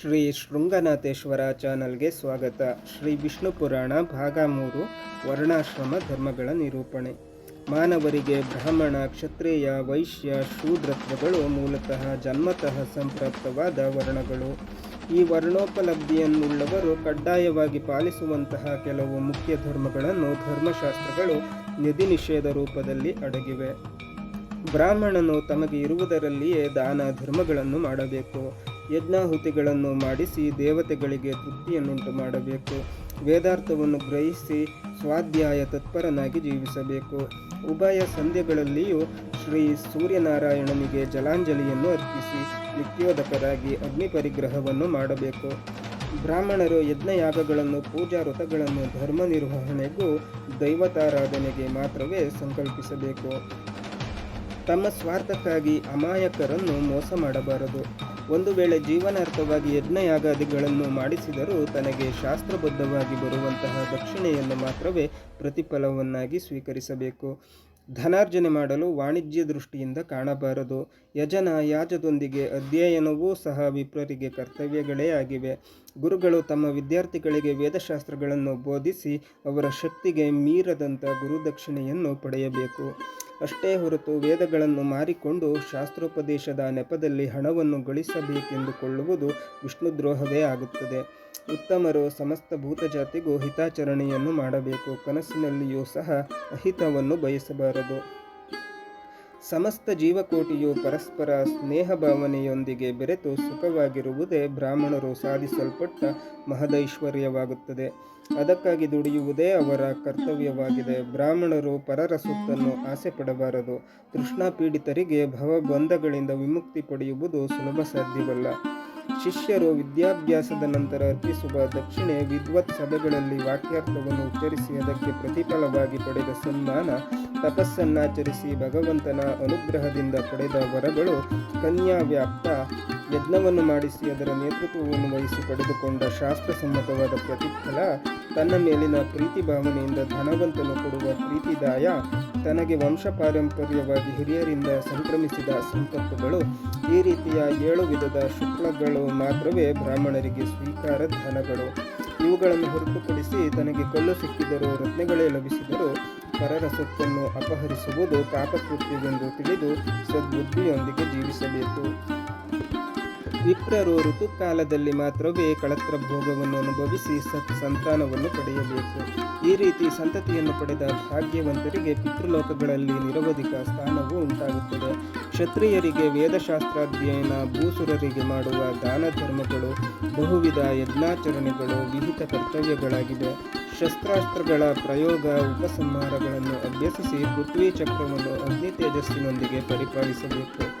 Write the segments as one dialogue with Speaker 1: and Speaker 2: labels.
Speaker 1: ಶ್ರೀ ಶೃಂಗನಾಥೇಶ್ವರ ಚಾನಲ್ಗೆ ಸ್ವಾಗತ. ಶ್ರೀ ವಿಷ್ಣು ಪುರಾಣ, ಭಾಗ ಮೂರು, ವರ್ಣಾಶ್ರಮ, ಧರ್ಮಗಳ ನಿರೂಪಣೆ. ಮಾನವರಿಗೆ ಬ್ರಾಹ್ಮಣ, ಕ್ಷತ್ರಿಯ, ವೈಶ್ಯ, ಶೂದ್ರತ್ವಗಳು ಮೂಲತಃ ಜನ್ಮತಃ ಸಂಪ್ರಾಪ್ತವಾದ ವರ್ಣಗಳು. ಈ ವರ್ಣೋಪಲಬ್ಧಿಯನ್ನುಳ್ಳವರು ಕಡ್ಡಾಯವಾಗಿ ಪಾಲಿಸುವಂತಹ ಕೆಲವು ಮುಖ್ಯ ಧರ್ಮಗಳನ್ನು ಧರ್ಮಶಾಸ್ತ್ರಗಳು ನಿಧಿ ನಿಷೇಧ ರೂಪದಲ್ಲಿ ಅಡಗಿವೆ. ಬ್ರಾಹ್ಮಣನು ತಮಗೆ ಇರುವುದರಲ್ಲಿಯೇ ದಾನ ಧರ್ಮಗಳನ್ನು ಮಾಡಬೇಕು. ಯಜ್ಞಾಹುತಿಗಳನ್ನು ಮಾಡಿಸಿ ದೇವತೆಗಳಿಗೆ ತೃಪ್ತಿಯನ್ನುಂಟು ಮಾಡಬೇಕು. ವೇದಾರ್ಥವನ್ನು ಗ್ರಹಿಸಿ ಸ್ವಾಧ್ಯಾಯ ತತ್ಪರನಾಗಿ ಜೀವಿಸಬೇಕು. ಉಭಯ ಸಂಧ್ಯಗಳಲ್ಲಿಯೂ ಶ್ರೀ ಸೂರ್ಯನಾರಾಯಣನಿಗೆ ಜಲಾಂಜಲಿಯನ್ನು ಅರ್ಪಿಸಿ ನಿತ್ಯೋದಕರಾಗಿ ಅಗ್ನಿ ಪರಿಗ್ರಹವನ್ನು ಮಾಡಬೇಕು. ಬ್ರಾಹ್ಮಣರು ಯಜ್ಞಯಾಗಗಳನ್ನು ಪೂಜಾ ವ್ರತಗಳನ್ನು ಧರ್ಮ ನಿರ್ವಹಣೆಗೂ ದೈವತಾರಾಧನೆಗೆ ಮಾತ್ರವೇ ಸಂಕಲ್ಪಿಸಬೇಕು. ತಮ್ಮ ಸ್ವಾರ್ಥಕ್ಕಾಗಿ ಅಮಾಯಕರನ್ನು ಮೋಸ ಮಾಡಬಾರದು. ಒಂದು ವೇಳೆ ಜೀವನಾರ್ಥವಾಗಿ ಯಜ್ಞಯಾಗಾದಿಗಳನ್ನು ಮಾಡಿಸಿದರೂ ತನಗೆ ಶಾಸ್ತ್ರಬದ್ಧವಾಗಿ ಬರುವಂತಹ ದಕ್ಷಿಣೆಯನ್ನು ಮಾತ್ರವೇ ಪ್ರತಿಫಲವನ್ನಾಗಿ ಸ್ವೀಕರಿಸಬೇಕು. ಧನಾರ್ಜನೆ ಮಾಡಲು ವಾಣಿಜ್ಯ ದೃಷ್ಟಿಯಿಂದ ಕಾಣಬಾರದು. ಯಜನ ಯಾಜದೊಂದಿಗೆ ಅಧ್ಯಯನವೂ ಸಹ ವಿಪ್ರರಿಗೆ ಕರ್ತವ್ಯಗಳೇ ಆಗಿವೆ. ಗುರುಗಳು ತಮ್ಮ ವಿದ್ಯಾರ್ಥಿಗಳಿಗೆ ವೇದಶಾಸ್ತ್ರಗಳನ್ನು ಬೋಧಿಸಿ ಅವರ ಶಕ್ತಿಗೆ ಮೀರದಂಥ ಗುರುದಕ್ಷಿಣೆಯನ್ನು ಪಡೆಯಬೇಕು. ಅಷ್ಟೇ ಹೊರತು ವೇದಗಳನ್ನು ಮಾರಿಕೊಂಡು ಶಾಸ್ತ್ರೋಪದೇಶದ ನೆಪದಲ್ಲಿ ಹಣವನ್ನು ಗಳಿಸಬೇಕೆಂದುಕೊಳ್ಳುವುದು ವಿಷ್ಣುದ್ರೋಹವೇ ಆಗುತ್ತದೆ. ಉತ್ತಮರು ಸಮಸ್ತ ಭೂತಜಾತಿಗೂ ಹಿತಾಚರಣೆಯನ್ನು ಮಾಡಬೇಕು. ಕನಸಿನಲ್ಲಿಯೂ ಸಹ ಅಹಿತವನ್ನು ಬಯಸಬಾರದು. ಸಮಸ್ತ ಜೀವಕೋಟಿಯು ಪರಸ್ಪರ ಸ್ನೇಹ ಭಾವನೆಯೊಂದಿಗೆ ಬೆರೆತು ಸುಖವಾಗಿರುವುದೇ ಬ್ರಾಹ್ಮಣರು ಸಾಧಿಸಲ್ಪಟ್ಟ ಮಹದೈಶ್ವರ್ಯವಾಗುತ್ತದೆ. ಅದಕ್ಕಾಗಿ ದುಡಿಯುವುದೇ ಅವರ ಕರ್ತವ್ಯವಾಗಿದೆ. ಬ್ರಾಹ್ಮಣರು ಪರರ ಸುತ್ತನ್ನು ಆಸೆ ಪಡಬಾರದು ಪೀಡಿತರಿಗೆ ಭವಬಂಧಗಳಿಂದ ವಿಮುಕ್ತಿ ಪಡೆಯುವುದು ಸುಲಭ ಸಾಧ್ಯವಲ್ಲ. ಶಿಷ್ಯರು ವಿದ್ಯಾಭ್ಯಾಸದ ನಂತರ ಅರ್ಪಿಸುವ ದಕ್ಷಿಣೆ ವಿದ್ವತ್ ಸಭೆಗಳಲ್ಲಿ ವಾಕ್ಯಾರ್ಥವನ್ನು ಉಚ್ಚರಿಸಿ ಅದಕ್ಕೆ ಪ್ರತಿಫಲವಾಗಿ ಪಡೆದ ಸನ್ಮಾನ ತಪಸ್ಸನ್ನಾಚರಿಸಿ ಭಗವಂತನ ಅನುಗ್ರಹದಿಂದ ಪಡೆದ ವರಗಳು ಕನ್ಯಾ ವ್ಯಾಪ್ತ ಯಜ್ಞವನ್ನು ಮಾಡಿಸಿ ಅದರ ನೇತೃತ್ವವನ್ನು ವಹಿಸಿ ಪಡೆದುಕೊಂಡ ಶಾಸ್ತ್ರಸಮ್ಮತವಾದ ಪ್ರತಿಫಲ, ತನ್ನ ಮೇಲಿನ ಪ್ರೀತಿ ಭಾವನೆಯಿಂದ ಧನವಂತನು ಕೊಡುವ ಪ್ರೀತಿದಾಯ ತನಗೆ ವಂಶ ಪಾರಂಪರ್ಯವಾಗಿ ಹಿರಿಯರಿಂದ ಸಂಕ್ರಮಿಸಿದ ಸಂಪತ್ತುಗಳು ಈ ರೀತಿಯ ಏಳು ವಿಧದ ಶುಕ್ಲಗಳು ಮಾತ್ರವೇ ಬ್ರಾಹ್ಮಣರಿಗೆ ಸ್ವೀಕಾರ ಧನಗಳು. ಇವುಗಳನ್ನು ಹೊರತುಪಡಿಸಿ ತನಗೆ ಕಲ್ಲು ಸಿಕ್ಕಿದರೂ ರತ್ನಗಳೇ ಲಭಿಸಿದರೂ ಪರರ ಸೊತ್ತನ್ನು ಅಪಹರಿಸುವುದು ಪಾಪಕೃತ್ಯವೆಂದು ತಿಳಿದು ಸದ್ಬುದ್ಧಿಯೊಂದಿಗೆ ಜೀವಿಸಬೇಕು. ವಿಪ್ರರು ಋತುಕಾಲದಲ್ಲಿ ಮಾತ್ರವೇ ಕಳತ್ರ ಭೋಗವನ್ನು ಅನುಭವಿಸಿ ಸತ್ ಸಂತಾನವನ್ನು ಪಡೆಯಬೇಕು. ಈ ರೀತಿ ಸಂತತಿಯನ್ನು ಪಡೆದ ಭಾಗ್ಯವಂತರಿಗೆ ಪಿತೃಲೋಕಗಳಲ್ಲಿ ನಿರವಧಿಕ ಸ್ಥಾನವು ಉಂಟಾಗುತ್ತದೆ. ಕ್ಷತ್ರಿಯರಿಗೆ ವೇದಶಾಸ್ತ್ರಾಧ್ಯಯನ, ಭೂಸುರರಿಗೆ ಮಾಡುವ ದಾನ ಧರ್ಮಗಳು ಬಹುವಿಧ ಯಜ್ಞಾಚರಣೆಗಳು, ವಿಹಿತ ಕರ್ತವ್ಯಗಳಾಗಿವೆ. ಶಸ್ತ್ರಾಸ್ತ್ರಗಳ ಪ್ರಯೋಗ, ಉಪಸಂಹಾರಗಳನ್ನು ಅಭ್ಯಸಿಸಿ ಪೃಥ್ವಿ ಚಕ್ರವನ್ನು ಅಗ್ನಿ ತೇಜಸ್ಸಿನೊಂದಿಗೆ ಪರಿಪಾಲಿಸಬೇಕು.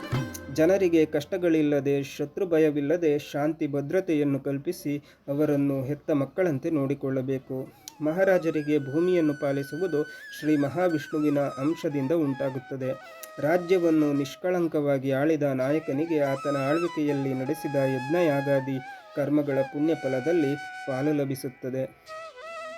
Speaker 1: ಜನರಿಗೆ ಕಷ್ಟಗಳಿಲ್ಲದೆ ಶತ್ರು ಭಯವಿಲ್ಲದೆ ಶಾಂತಿ, ಭದ್ರತೆಯನ್ನು ಕಲ್ಪಿಸಿ ಅವರನ್ನು ಹೆತ್ತ ಮಕ್ಕಳಂತೆ ನೋಡಿಕೊಳ್ಳಬೇಕು. ಮಹಾರಾಜರಿಗೆ ಭೂಮಿಯನ್ನು ಪಾಲಿಸುವುದು ಶ್ರೀ ಮಹಾವಿಷ್ಣುವಿನ ಅಂಶದಿಂದ ಉಂಟಾಗುತ್ತದೆ. ರಾಜ್ಯವನ್ನು ನಿಷ್ಕಳಂಕವಾಗಿ ಆಳಿದ ನಾಯಕನಿಗೆ ಆತನ ಆಳ್ವಿಕೆಯಲ್ಲಿ ನಡೆಸಿದ ಯಜ್ಞಯಾಗಾದಿ ಕರ್ಮಗಳ ಪುಣ್ಯಫಲದಲ್ಲಿ ಪಾಲು ಲಭಿಸುತ್ತದೆ.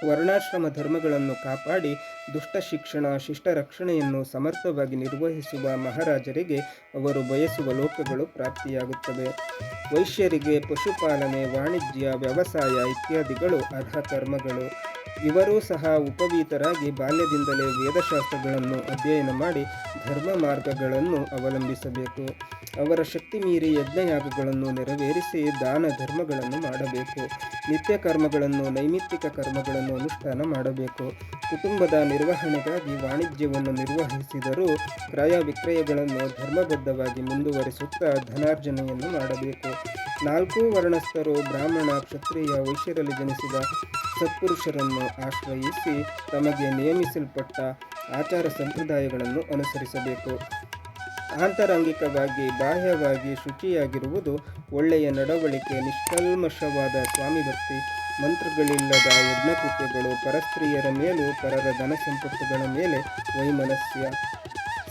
Speaker 1: ವರ್ಣಾಶ್ರಮ ಧರ್ಮಗಳನ್ನು ಕಾಪಾಡಿ ದುಷ್ಟ ಶಿಕ್ಷಣ, ಶಿಷ್ಟ ರಕ್ಷಣೆಯನ್ನು ಸಮರ್ಥವಾಗಿ ನಿರ್ವಹಿಸುವ ಮಹಾರಾಜರಿಗೆ ಅವರು ಬಯಸುವ ಲೋಕಗಳು ಪ್ರಾಪ್ತಿಯಾಗುತ್ತವೆ. ವೈಶ್ಯರಿಗೆ ಪಶುಪಾಲನೆ, ವಾಣಿಜ್ಯ, ವ್ಯವಸಾಯ ಇತ್ಯಾದಿಗಳು ಅರ್ಹ ಕರ್ಮಗಳು. ಇವರೂ ಸಹ ಉಪವೀತರಾಗಿ ಬಾಲ್ಯದಿಂದಲೇ ವೇದಶಾಸ್ತ್ರಗಳನ್ನು ಅಧ್ಯಯನ ಮಾಡಿ ಧರ್ಮ ಮಾರ್ಗಗಳನ್ನು ಅವಲಂಬಿಸಬೇಕು. ಅವರ ಶಕ್ತಿ ಮೀರಿ ಯಜ್ಞಯಾಗಗಳನ್ನು ನೆರವೇರಿಸಿ ದಾನ ಧರ್ಮಗಳನ್ನು ಮಾಡಬೇಕು. ನಿತ್ಯ ಕರ್ಮಗಳನ್ನು, ನೈಮಿತ್ತಿಕ ಕರ್ಮಗಳನ್ನು ಅನುಷ್ಠಾನ ಮಾಡಬೇಕು. ಕುಟುಂಬದ ನಿರ್ವಹಣೆಗಾಗಿ ವಾಣಿಜ್ಯವನ್ನು ನಿರ್ವಹಿಸಿದರೂ ಕ್ರಯ ವಿಕ್ರಯಗಳನ್ನು ಧರ್ಮಬದ್ಧವಾಗಿ ಮುಂದುವರಿಸುತ್ತಾ ಧನಾರ್ಜನೆಯನ್ನು ಮಾಡಬೇಕು. ನಾಲ್ಕು ವರ್ಣಸ್ಥರು ಬ್ರಾಹ್ಮಣ, ಕ್ಷತ್ರಿಯ, ವೈಶ್ಯರಲ್ಲಿ ಜನಿಸಿದ ಸತ್ಪುರುಷರನ್ನು ಆಶ್ರಯಿಸಿ ತಮಗೆ ನೇಮಿಸಲ್ಪಟ್ಟ ಆಚಾರ ಸಂಪ್ರದಾಯಗಳನ್ನು ಅನುಸರಿಸಬೇಕು. ಆಂತರಂಗಿಕವಾಗಿ, ಬಾಹ್ಯವಾಗಿ ಶುಚಿಯಾಗಿರುವುದು ಒಳ್ಳೆಯ ನಡವಳಿಕೆ, ನಿಷ್ಕಲ್ಮಶವಾದ ಸ್ವಾಮಿ ಭಕ್ತಿ ಮಂತ್ರಗಳಿಲ್ಲದ ಯಜ್ಞಕೃತ್ಯಗಳು, ಪರಸ್ತ್ರೀಯರ ಮೇಲೂ ಪರರ ಧನ ಸಂಪತ್ತುಗಳ ಮೇಲೆ ವೈಮನಸ್ಯ.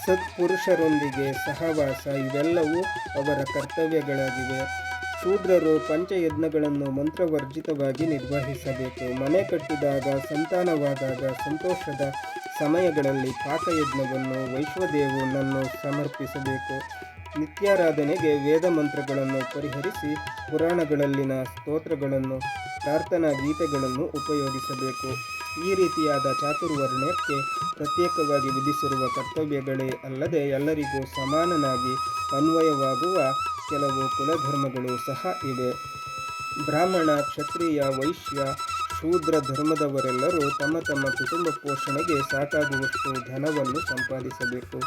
Speaker 1: ಸತ್ಪುರುಷರೊಂದಿಗೆ ಸಹವಾಸ ಇವೆಲ್ಲವೂ ಅವರ ಕರ್ತವ್ಯಗಳಾಗಿವೆ. ಶೂದ್ರರು ಪಂಚಯಜ್ಞಗಳನ್ನು ಮಂತ್ರವರ್ಜಿತವಾಗಿ ನಿರ್ವಹಿಸಬೇಕು. ಮನೆ ಕಟ್ಟಿದಾಗ, ಸಂತಾನವಾದಾಗ, ಸಂತೋಷದ ಸಮಯಗಳಲ್ಲಿ ಪಾಕಯಜ್ಞವನ್ನು ವೈಶ್ವದೇವನನ್ನು ಸಮರ್ಪಿಸಬೇಕು. ನಿತ್ಯಾರಾಧನೆಗೆ ವೇದ ಮಂತ್ರಗಳನ್ನು ಪರಿಹರಿಸಿ ಪುರಾಣಗಳಲ್ಲಿನ ಸ್ತೋತ್ರಗಳನ್ನು, ಪ್ರಾರ್ಥನಾ ಗೀತೆಗಳನ್ನು ಉಪಯೋಗಿಸಬೇಕು. ಈ ರೀತಿಯಾದ ಚಾತುರ್ವರ್ಣ್ಯಕ್ಕೆ ಪ್ರತ್ಯೇಕವಾಗಿ ವಿಧಿಸಿರುವ ಕರ್ತವ್ಯಗಳೇ ಅಲ್ಲದೆ ಎಲ್ಲರಿಗೂ ಸಮಾನನಾಗಿ ಅನ್ವಯವಾಗುವ ಕೆಲವು ಕುಲಧರ್ಮಗಳು ಸಹ ಇವೆ. ಬ್ರಾಹ್ಮಣ, ಕ್ಷತ್ರಿಯ, ವೈಶ್ಯ, ಶೂದ್ರ ಧರ್ಮದವರೆಲ್ಲರೂ ತಮ್ಮ ತಮ್ಮ ಕುಟುಂಬ ಪೋಷಣೆಗೆ ಸಾಕಾಗುವಷ್ಟು ಧನವನ್ನು ಸಂಪಾದಿಸಬೇಕು.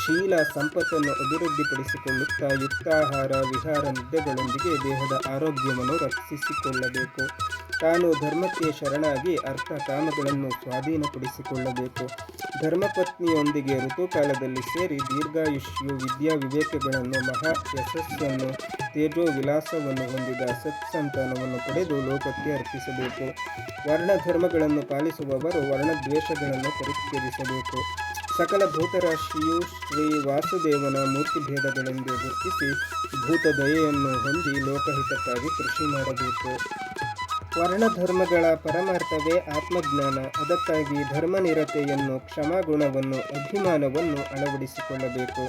Speaker 1: ಶೀಲ ಸಂಪತ್ತನ್ನು ಅಭಿವೃದ್ಧಿಪಡಿಸಿಕೊಳ್ಳುತ್ತಾ ಯುಕ್ತಾಹಾರ, ವಿಹಾರ ನಿದ್ದೆಗಳೊಂದಿಗೆ ದೇಹದ ಆರೋಗ್ಯವನ್ನು ರಕ್ಷಿಸಿಕೊಳ್ಳಬೇಕು. ತಾನು ಧರ್ಮಕ್ಕೆ ಶರಣಾಗಿ ಅರ್ಥ ಕಾಮಗಳನ್ನು ಸ್ವಾಧೀನಪಡಿಸಿಕೊಳ್ಳಬೇಕು. ಧರ್ಮಪತ್ನಿಯೊಂದಿಗೆ ಋತುಕಾಲದಲ್ಲಿ ಸೇರಿ ದೀರ್ಘಾಯುಷ್ಯು ವಿದ್ಯಾ ವಿವೇಕಗಳನ್ನು ಮಹಾ ಯಶಸ್ಸನ್ನು ತೇಜೋ ವಿಲಾಸವನ್ನು ಹೊಂದಿದ ಸತ್ಸಂತಾನವನ್ನು ಪಡೆದು ಲೋಕಕ್ಕೆ ಅರ್ಪಿಸಬೇಕು. ವರ್ಣಧರ್ಮಗಳನ್ನು ಪಾಲಿಸುವವರು ವರ್ಣದ್ವೇಷಗಳನ್ನು ಪರಿಚಯಿಸಬೇಕು ಸಕಲ ಭೂತರಾಶಿಯು ಶ್ರೀ ವಾಸುದೇವನ ಮೂರ್ತಿ ಭೇದಗಳೆಂದು ಗುರುತಿಸಿ ಭೂತ ದಯೆಯನ್ನು ಹೊಂದಿ ಲೋಕಹಿತಕ್ಕಾಗಿ ಕೃಷಿ ಮಾಡಬೇಕು. ವರ್ಣಧರ್ಮಗಳ ಪರಮಾರ್ಥವೇ ಆತ್ಮಜ್ಞಾನ. ಅದಕ್ಕಾಗಿ ಧರ್ಮನಿರತೆಯನ್ನು ಕ್ಷಮಾಗುಣವನ್ನು ಅಭಿಮಾನವನ್ನು ಅಳವಡಿಸಿಕೊಳ್ಳಬೇಕು.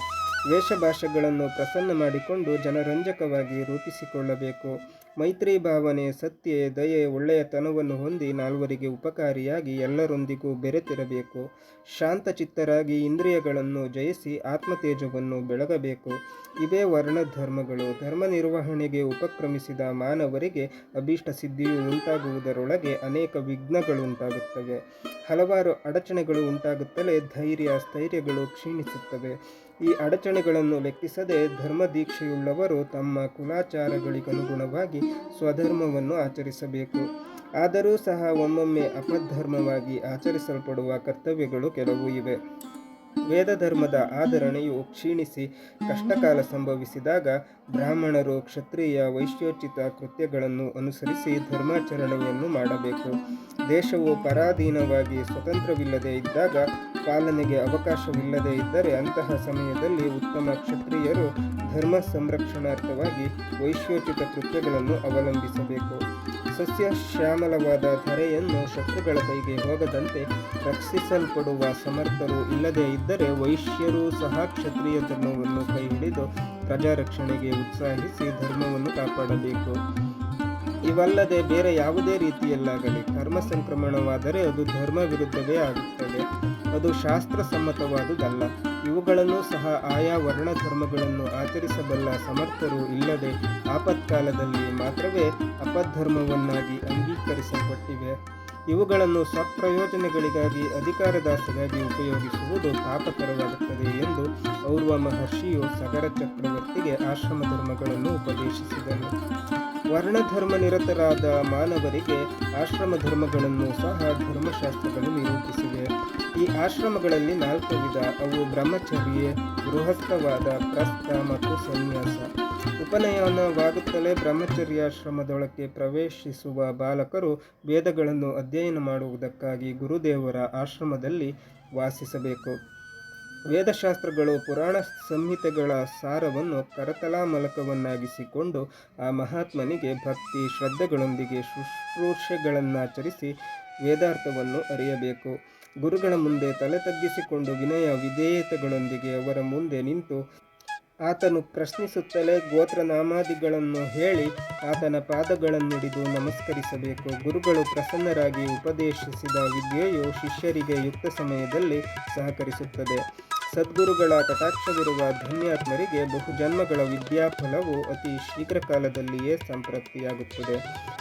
Speaker 1: ವೇಷಭಾಷೆಗಳನ್ನು ಪ್ರಸನ್ನ ಮಾಡಿಕೊಂಡು ಜನರಂಜಕವಾಗಿ ರೂಪಿಸಿಕೊಳ್ಳಬೇಕು. ಮೈತ್ರಿ ಭಾವನೆ, ಸತ್ಯ, ದಯೆ ಒಳ್ಳೆಯತನವನ್ನು ಹೊಂದಿ ನಾಲ್ವರಿಗೆ ಉಪಕಾರಿಯಾಗಿ ಎಲ್ಲರೊಂದಿಗೂ ಬೆರೆತಿರಬೇಕು. ಶಾಂತಚಿತ್ತರಾಗಿ ಇಂದ್ರಿಯಗಳನ್ನು ಜಯಿಸಿ ಆತ್ಮತೇಜವನ್ನು ಬೆಳಗಬೇಕು. ಇವೇ ವರ್ಣಧರ್ಮಗಳು ಧರ್ಮ ನಿರ್ವಹಣೆಗೆ ಉಪಕ್ರಮಿಸಿದ ಮಾನವರಿಗೆ ಅಭೀಷ್ಟ ಸಿದ್ಧಿಯು ಉಂಟಾಗುವುದರೊಳಗೆ ಅನೇಕ ವಿಘ್ನಗಳು ಉಂಟಾಗುತ್ತವೆ. ಹಲವಾರು ಅಡಚಣೆಗಳು ಉಂಟಾಗುತ್ತಲೇ ಧೈರ್ಯ, ಸ್ಥೈರ್ಯಗಳು ಕ್ಷೀಣಿಸುತ್ತವೆ. ಈ ಅಡಚಣೆಗಳನ್ನು ಲೆಕ್ಕಿಸದೆ ಧರ್ಮ ದೀಕ್ಷೆಯುಳ್ಳವರು ತಮ್ಮ ಕುಲಾಚಾರಗಳಿಗನುಗುಣವಾಗಿ ಸ್ವಧರ್ಮವನ್ನು ಆಚರಿಸಬೇಕು. ಆದರೂ ಸಹ ಒಮ್ಮೊಮ್ಮೆ ಅಪಧರ್ಮವಾಗಿ ಆಚರಿಸಲ್ಪಡುವ ಕರ್ತವ್ಯಗಳು ಕೆಲವು ಇವೆ. ವೇದ ಧರ್ಮದ ಆಧರಣೆಯು ಕ್ಷೀಣಿಸಿ ಕಷ್ಟಕಾಲ ಸಂಭವಿಸಿದಾಗ ಬ್ರಾಹ್ಮಣರು ಕ್ಷತ್ರಿಯ ವೈಶ್ಯೋಚಿತ ಕೃತ್ಯಗಳನ್ನು ಅನುಸರಿಸಿ ಧರ್ಮಾಚರಣೆಯನ್ನು ಮಾಡಬೇಕು. ದೇಶವು ಪರಾಧೀನವಾಗಿ ಸ್ವತಂತ್ರವಿಲ್ಲದೆ ಇದ್ದಾಗ ಪಾಲನೆಗೆ ಅವಕಾಶವಿಲ್ಲದೆ ಇದ್ದರೆ ಅಂತಹ ಸಮಯದಲ್ಲಿ ಉತ್ತಮ ಕ್ಷತ್ರಿಯರು ಧರ್ಮ ಸಂರಕ್ಷಣಾರ್ಥವಾಗಿ ವೈಶ್ಯೋಚಿತ ಕೃತ್ಯಗಳನ್ನು ಅವಲಂಬಿಸಬೇಕು. ಸಸ್ಯ ಶ್ಯಾಮಲವಾದ ಧರೆಯನ್ನು ಶತ್ರುಗಳ ಕೈಗೆ ಹೋಗದಂತೆ ರಕ್ಷಿಸಲ್ಪಡುವ ಸಮರ್ಥರು ಇಲ್ಲದೇ ಇದ್ದರೆ ವೈಶ್ಯರು ಸಹ ಕ್ಷತ್ರಿಯ ಧರ್ಮವನ್ನು ಕೈಹಿಡಿದು ಪ್ರಜಾರಕ್ಷಣೆಗೆ ಉತ್ಸಾಹಿಸಿ ಧರ್ಮವನ್ನು ಕಾಪಾಡಬೇಕು. ಇವಲ್ಲದೆ ಬೇರೆ ಯಾವುದೇ ರೀತಿಯಲ್ಲಾಗಲಿ ಕರ್ಮ ಸಂಕ್ರಮಣವಾದರೆ ಅದು ಧರ್ಮ ವಿರುದ್ಧವೇ ಆಗುತ್ತದೆ. ಅದು ಶಾಸ್ತ್ರಸಮ್ಮತವಾದುದಲ್ಲ ಇವುಗಳನ್ನು ಸಹ ಆಯಾ ವರ್ಣ ಧರ್ಮಗಳನ್ನು ಆಚರಿಸಬಲ್ಲ ಸಮರ್ಥರು ಇಲ್ಲದೆ ಆಪತ್ಕಾಲದಲ್ಲಿ ಮಾತ್ರವೇ ಅಪಧರ್ಮವನ್ನಾಗಿ ಅಂಗೀಕರಿಸಲ್ಪಟ್ಟಿವೆ. ಇವುಗಳನ್ನು ಸ್ವಪ್ರಯೋಜನೆಗಳಿಗಾಗಿ ಅಧಿಕಾರದಾಸೆಗಾಗಿ ಉಪಯೋಗಿಸುವುದು ಪಾಪಕರವಾಗುತ್ತದೆ ಎಂದು ಔರ್ವ ಮಹರ್ಷಿಯು ಸಗರ ಚಕ್ರವರ್ತಿಗೆ ಆಶ್ರಮ ಧರ್ಮಗಳನ್ನು ಉಪದೇಶಿಸಿದನು. ವರ್ಣಧರ್ಮ ನಿರತರಾದ ಮಾನವರಿಗೆ ಆಶ್ರಮ ಧರ್ಮಗಳನ್ನು ಸಹ ಧರ್ಮಶಾಸ್ತ್ರಗಳು ನಿರೂಪಿಸಿವೆ. ಈ ಆಶ್ರಮಗಳಲ್ಲಿ ನಾಲ್ಕು ವಿಧ. ಅವು ಬ್ರಹ್ಮಚರ್ಯ, ಗೃಹಸ್ಥವಾದ, ಪ್ರಸ್ಥ ಮತ್ತು ಸನ್ಯಾಸ. ಉಪನಯನವಾಗುತ್ತಲೇ ಬ್ರಹ್ಮಚರ್ಯಾಶ್ರಮದೊಳಕ್ಕೆ ಪ್ರವೇಶಿಸುವ ಬಾಲಕರು ವೇದಗಳನ್ನು ಅಧ್ಯಯನ ಮಾಡುವುದಕ್ಕಾಗಿ ಗುರುದೇವರ ಆಶ್ರಮದಲ್ಲಿ ವಾಸಿಸಬೇಕು. ವೇದಶಾಸ್ತ್ರಗಳು ಪುರಾಣ ಸಂಹಿತೆಗಳ ಸಾರವನ್ನು ಕರತಲಾಮಲಕವನ್ನಾಗಿಸಿಕೊಂಡು ಆ ಮಹಾತ್ಮನಿಗೆ ಭಕ್ತಿ, ಶ್ರದ್ಧೆಗಳೊಂದಿಗೆ ಶುಶ್ರೂಷೆಗಳನ್ನಾಚರಿಸಿ ವೇದಾರ್ಥವನ್ನು ಅರಿಯಬೇಕು. ಗುರುಗಳ ಮುಂದೆ ತಲೆ ತಗ್ಗಿಸಿಕೊಂಡು ವಿನಯ ವಿಧೇಯತೆಗಳೊಂದಿಗೆ ಅವರ ಮುಂದೆ ನಿಂತು ಆತನು ಪ್ರಶ್ನಿಸುತ್ತಲೇ ಗೋತ್ರನಾಮಾದಿಗಳನ್ನು ಹೇಳಿ ಆತನ ಪಾದಗಳನ್ನಿಡಿದು ನಮಸ್ಕರಿಸಬೇಕು. ಗುರುಗಳು ಪ್ರಸನ್ನರಾಗಿ ಉಪದೇಶಿಸಿದ ವಿದ್ಯೆಯು ಶಿಷ್ಯರಿಗೆ ಯುಕ್ತ ಸಮಯದಲ್ಲಿ ಸಹಕರಿಸುತ್ತದೆ. ಸದ್ಗುರುಗಳ ಕಟಾಕ್ಷವಿರುವ ಧನ್ಯಾತ್ಮರಿಗೆ ಬಹುಜನ್ಮಗಳ ವಿದ್ಯಾಫಲವು ಅತಿ ಶೀಘ್ರ ಕಾಲದಲ್ಲಿಯೇ ಸಂಪ್ರಾಪ್ತಿಯಾಗುತ್ತದೆ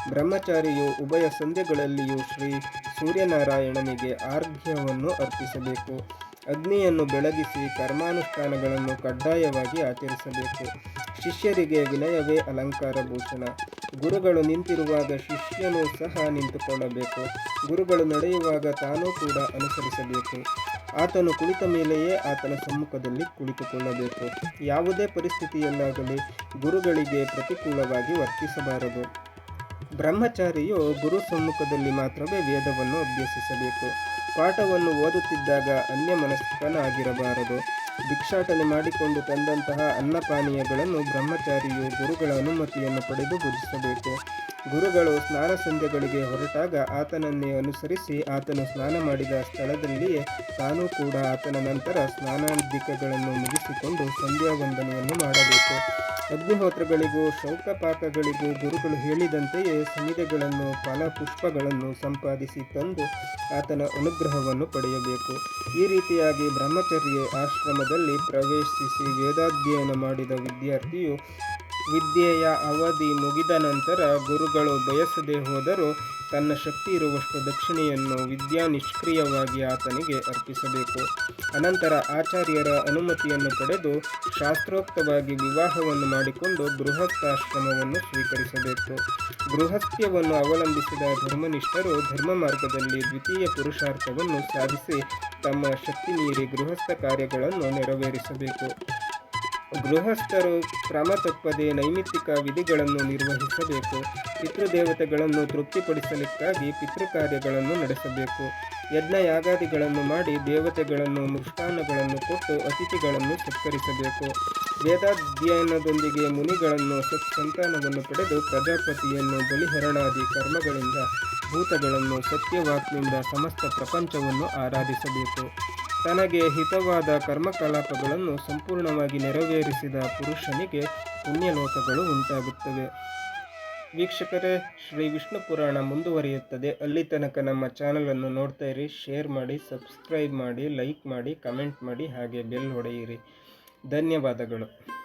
Speaker 1: ಬ್ರಹ್ಮಚಾರಿಯು ಉಭಯ ಸಂಧ್ಯಗಳಲ್ಲಿಯೂ ಶ್ರೀ ಸೂರ್ಯನಾರಾಯಣನಿಗೆ ಆರ್ಘ್ಯವನ್ನು ಅರ್ಪಿಸಬೇಕು. ಅಗ್ನಿಯನ್ನು ಬೆಳಗಿಸಿ ಕರ್ಮಾನುಷ್ಠಾನಗಳನ್ನು ಕಡ್ಡಾಯವಾಗಿ ಆಚರಿಸಬೇಕು. ಶಿಷ್ಯರಿಗೆ ವಿನಯವೇ ಅಲಂಕಾರ ಭೂಷಣ. ಗುರುಗಳು ನಿಂತಿರುವಾಗ ಶಿಷ್ಯನು ಸಹ ನಿಂತುಕೊಳ್ಳಬೇಕು. ಗುರುಗಳು ನಡೆಯುವಾಗ ತಾನೂ ಕೂಡ ಅನುಸರಿಸಬೇಕು. ಆತನು ಕುಳಿತ ಮೇಲೆಯೇ ಆತನ ಸಮ್ಮುಖದಲ್ಲಿ ಕುಳಿತುಕೊಳ್ಳಬೇಕು. ಯಾವುದೇ ಪರಿಸ್ಥಿತಿಯಲ್ಲಾಗಲಿ ಗುರುಗಳಿಗೆ ಪ್ರತಿಕೂಲವಾಗಿ ವರ್ತಿಸಬಾರದು. ಬ್ರಹ್ಮಚಾರಿಯು ಗುರು ಸಮ್ಮುಖದಲ್ಲಿ ಮಾತ್ರವೇ ವೇದವನ್ನು ಅಭ್ಯಸಿಸಬೇಕು. ಪಾಠವನ್ನು ಓದುತ್ತಿದ್ದಾಗ ಅನ್ಯ ಮನಸ್ಕನಾಗಿರಬಾರದು ಭಿಕ್ಷಾಟನೆ ಮಾಡಿಕೊಂಡು ತಂದಂತಹ ಅನ್ನಪಾನೀಯಗಳನ್ನು ಬ್ರಹ್ಮಚಾರಿಯು ಗುರುಗಳ ಅನುಮತಿಯನ್ನು ಪಡೆದು ಭುಜಿಸಬೇಕು. ಗುರುಗಳು ಸ್ನಾನ ಸಂಧ್ಯೆಗಳಿಗೆ ಹೊರಟಾಗ ಆತನನ್ನೇ ಅನುಸರಿಸಿ ಆತನು ಸ್ನಾನ ಮಾಡಿದ ಸ್ಥಳದಲ್ಲಿಯೇ ತಾನೂ ಕೂಡ ಆತನ ನಂತರ ಸ್ನಾನಾಧಿಕಗಳನ್ನು ಮುಗಿಸಿಕೊಂಡು ಸಂಧ್ಯಾ ವಂದನೆಯನ್ನು ಮಾಡಬೇಕು. ಅಗ್ನಿಹೋತ್ರಗಳಿಗೂ ಶೌಕಪಾಕಗಳಿಗೂ ಗುರುಗಳು ಹೇಳಿದಂತೆಯೇ ಸಮಿಧೆಗಳನ್ನು ಫಲಪುಷ್ಪಗಳನ್ನು ಸಂಪಾದಿಸಿ ತಂದು ಆತನ ಅನುಗ್ರಹವನ್ನು ಪಡೆಯಬೇಕು. ಈ ರೀತಿಯಾಗಿ ಬ್ರಹ್ಮಚರ್ಯ ಆಶ್ರಮದಲ್ಲಿ ಪ್ರವೇಶಿಸಿ ವೇದಾಧ್ಯಯನ ಮಾಡಿದ ವಿದ್ಯಾರ್ಥಿಯು ವಿದ್ಯೆಯ ಅವಧಿ ಮುಗಿದ ನಂತರ ಗುರುಗಳು ಬಯಸದೆ ಹೋದರೂ ತನ್ನ ಶಕ್ತಿ ಇರುವಷ್ಟು ದಕ್ಷಿಣೆಯನ್ನು ವಿದ್ಯಾ ನಿಷ್ಕ್ರಿಯವಾಗಿ ಆತನಿಗೆ ಅರ್ಪಿಸಬೇಕು. ಅನಂತರ ಆಚಾರ್ಯರ ಅನುಮತಿಯನ್ನು ಪಡೆದು ಶಾಸ್ತ್ರೋಕ್ತವಾಗಿ ವಿವಾಹವನ್ನು ಮಾಡಿಕೊಂಡು ಬೃಹಸ್ಥಾಶ್ರಮವನ್ನು ಸ್ವೀಕರಿಸಬೇಕು. ಗೃಹಸ್ಥ್ಯವನ್ನು ಅವಲಂಬಿಸಿದ ಧರ್ಮನಿಷ್ಠರು ಧರ್ಮ ಮಾರ್ಗದಲ್ಲಿ ದ್ವಿತೀಯ ಪುರುಷಾರ್ಥವನ್ನು ಸಾಧಿಸಿ ತಮ್ಮ ಶಕ್ತಿ ಮೀರಿ ಗೃಹಸ್ಥ ಕಾರ್ಯಗಳನ್ನು ನೆರವೇರಿಸಬೇಕು. ಗೃಹಸ್ಥರು ಕ್ರಮ ತಪ್ಪದೆ ನೈಮಿತ್ತಿಕ ವಿಧಿಗಳನ್ನು ನಿರ್ವಹಿಸಬೇಕು. ಪಿತೃದೇವತೆಗಳನ್ನು ತೃಪ್ತಿಪಡಿಸಲಿಕ್ಕಾಗಿ ಪಿತೃಕಾರ್ಯಗಳನ್ನು ನಡೆಸಬೇಕು. ಯಜ್ಞ ಯಾಗಾದಿಗಳನ್ನು ಮಾಡಿ ದೇವತೆಗಳನ್ನು, ಮೃಷ್ಟಾನ್ನಗಳನ್ನು ಕೊಟ್ಟು ಅತಿಥಿಗಳನ್ನು ಸತ್ಕರಿಸಬೇಕು. ವೇದಾಧ್ಯಯನದೊಂದಿಗೆ ಮುನಿಗಳನ್ನು ಸತ್ಸಂತಾನವನ್ನು ಪಡೆದು ಪ್ರಜಾಪತಿಯನ್ನು ಬಲಿಹರಣಾದಿ ಕರ್ಮಗಳಿಂದ, ಭೂತಗಳನ್ನು ಸತ್ಯವಾಕ್ನಿಂದ ಸಮಸ್ತ ಪ್ರಪಂಚವನ್ನು ಆರಾಧಿಸಬೇಕು. ತನಗೆ ಹಿತವಾದ ಕರ್ಮಕಲಾಪಗಳನ್ನು ಸಂಪೂರ್ಣವಾಗಿ ನೆರವೇರಿಸಿದ ಪುರುಷನಿಗೆ ಪುಣ್ಯಲೋಕಗಳು ಉಂಟಾಗುತ್ತವೆ. ವೀಕ್ಷಕರೇ, ಶ್ರೀ ವಿಷ್ಣು ಪುರಾಣ ಮುಂದುವರಿಯುತ್ತದೆ. ಅಲ್ಲಿ ತನಕ ನಮ್ಮ ಚಾನಲನ್ನು ನೋಡ್ತಾ ಇರಿ, ಶೇರ್ ಮಾಡಿ, ಸಬ್ಸ್ಕ್ರೈಬ್ ಮಾಡಿ, ಲೈಕ್ ಮಾಡಿ, ಕಮೆಂಟ್ ಮಾಡಿ, ಹಾಗೆ ಬೆಲ್ ಹೊಡೆಯಿರಿ ಧನ್ಯವಾದಗಳು.